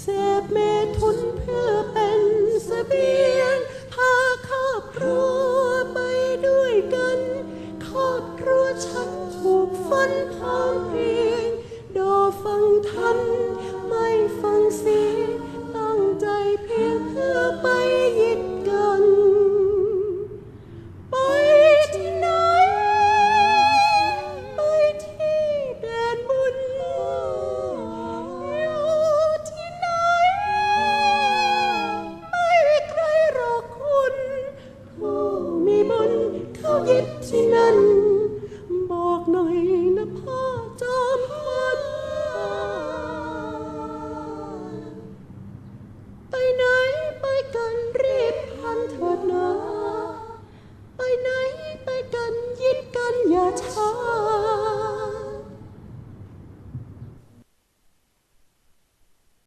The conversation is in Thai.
เสพเมทุนเพื่อเป็นเสบียง พาครอบครัวไปด้วยกัน ครอบครัวฉันถูกฟันพองพี ยิบที่นั่น บอกหน่อยนะพ่อจอมพลไปไหนไปกันรีบพันเถิดนะ ไปไหนไปกันยิ้มกันอย่าช้า